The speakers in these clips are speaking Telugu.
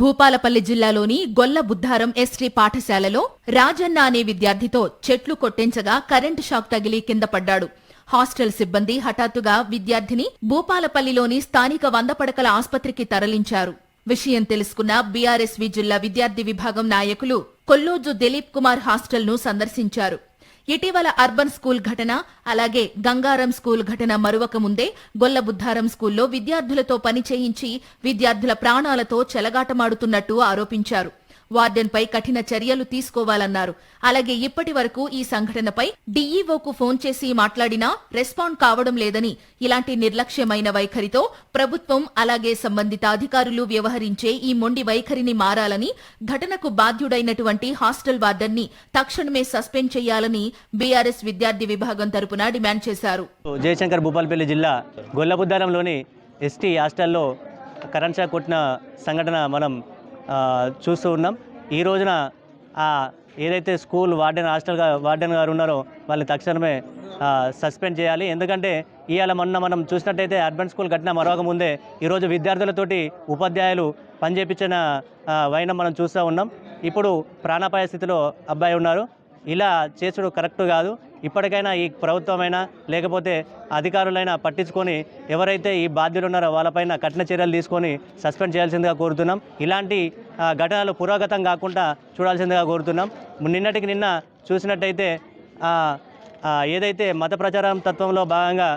భూపాలపల్లి జిల్లాలోని గొల్ల బుద్ధారం ఎస్టీ పాఠశాలలో రాజన్న అనే విద్యార్థితో చెట్లు కొట్టించగా కరెంటు షాక్ తగిలి కింద పడ్డాడు. హాస్టల్ సిబ్బంది హఠాత్తుగా విద్యార్థిని భూపాలపల్లిలోని స్థానిక వంద పడకల ఆస్పత్రికి తరలించారు. విషయం తెలుసుకున్న బీఆర్ఎస్వి జిల్లా విద్యార్థి విభాగం నాయకులు కొల్లోజు దిలీప్ కుమార్ హాస్టల్ను సందర్శించారు. ఇటీవల అర్బన్ స్కూల్ ఘటన అలాగే గంగారం స్కూల్ ఘటన మరువక ముందే గొల్లబుద్ధారం స్కూల్లో విద్యార్థులతో పని చేయించి విద్యార్థుల ప్రాణాలతో చెలగాటమాడుతున్నట్టు ఆరోపించారు. వార్డెన్పై కఠిన చర్యలు తీసుకోవాలన్నారు. అలాగే ఇప్పటి వరకు ఈ సంఘటనపై డీఈఓకు ఫోన్ చేసి మాట్లాడినా రెస్పాండ్ కావడం లేదని ఇలాంటి నిర్లక్ష్యమైన వైఖరితో ప్రభుత్వం అలాగే సంబంధిత అధికారులు వ్యవహరించే ఈ మొండి వైఖరిని మారాలని ఘటనకు బాధ్యుడైనటువంటి హాస్టల్ వార్డెన్ని తక్షణమే సస్పెండ్ చేయాలని బీఆర్ఎస్ విద్యార్థి విభాగం తరపున డిమాండ్ చేశారు. జయశంకర్ భూపాలపల్లి జిల్లా గొల్లబుద్దారంలోని ఎస్టీ హాస్టల్లో కరెంట్ షాక్ కొట్టిన సంఘటన మనం చూస్తూ ఉన్నాం. ఈ రోజున ఏదైతే స్కూల్ వార్డెన్ హాస్టల్గా వార్డెన్ గారు ఉన్నారో వాళ్ళని తక్షణమే సస్పెండ్ చేయాలి. ఎందుకంటే ఇవాళ మొన్న మనం చూసినట్టయితే అర్బన్ స్కూల్ కట్టిన మరొక ముందే ఈరోజు విద్యార్థులతోటి ఉపాధ్యాయులు పనిచేపించిన వైనం మనం చూస్తూ ఉన్నాం. ఇప్పుడు ప్రాణాపాయ స్థితిలో అబ్బాయి ఉన్నారు. ఇలా చేసుడు కరెక్ట్ కాదు. ఇప్పటికైనా ఈ ప్రభుత్వమైనా లేకపోతే అధికారులైనా పట్టించుకొని ఎవరైతే ఈ బాధ్యులు ఉన్నారో వాళ్ళపైన కఠిన చర్యలు తీసుకొని సస్పెండ్ చేయాల్సిందిగా కోరుతున్నాం. ఇలాంటి ఘటనలు పురోగతం కాకుండా చూడాల్సిందిగా కోరుతున్నాం. నిన్నటికి నిన్న చూసినట్టయితే ఏదైతే మత ప్రచారం తత్వంలో భాగంగా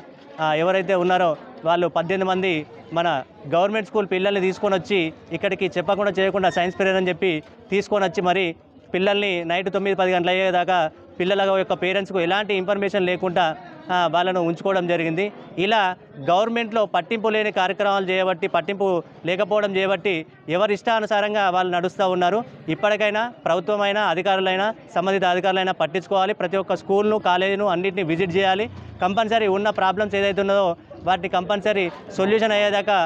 ఎవరైతే ఉన్నారో వాళ్ళు పద్దెనిమిది మంది మన గవర్నమెంట్ స్కూల్ పిల్లల్ని తీసుకొని వచ్చి ఇక్కడికి చెప్పకుండా చేయకుండా సైన్స్ పీరియడ్ అని చెప్పి తీసుకొని వచ్చి మరి పిల్లల్ని నైట్ తొమ్మిది పది గంటల అయ్యేదాకా పిల్లల యొక్క పేరెంట్స్కు ఎలాంటి ఇన్ఫర్మేషన్ లేకుండా వాళ్ళను ఉంచుకోవడం జరిగింది. ఇలా గవర్నమెంట్లో పట్టింపు లేని కార్యక్రమాలు చేయబట్టి పట్టింపు లేకపోవడం చేయబట్టి ఎవరి ఇష్టానుసారంగా వాళ్ళు నడుస్తూ ఉన్నారు. ఇప్పటికైనా ప్రభుత్వమైనా అధికారులైనా సంబంధిత అధికారులైనా పట్టించుకోవాలి. ప్రతి ఒక్క స్కూల్ను కాలేజీను అన్నింటినీ విజిట్ చేయాలి. కంపల్సరీ ఉన్న ప్రాబ్లమ్స్ ఏదైతే ఉన్నదో వాటిని కంపల్సరీ సొల్యూషన్ అయ్యేదాకా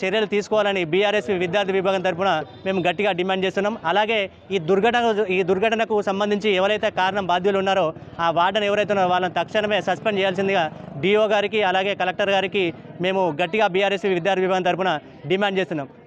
చర్యలు తీసుకోవాలని బీఆర్ఎస్ విద్యార్థి విభాగం తరఫున మేము గట్టిగా డిమాండ్ చేస్తున్నాం. అలాగే ఈ దుర్ఘటన ఈ దుర్ఘటనకు సంబంధించి ఎవరైతే కారణం బాధ్యులు ఉన్నారో ఆ వార్డన్ ఎవరైతే ఉన్నారో వాళ్ళని తక్షణమే సస్పెండ్ చేయాల్సిందిగా డిఓ గారికి అలాగే కలెక్టర్ గారికి మేము గట్టిగా బీఆర్ఎస్ విద్యార్థి విభాగం తరఫున డిమాండ్ చేస్తున్నాం.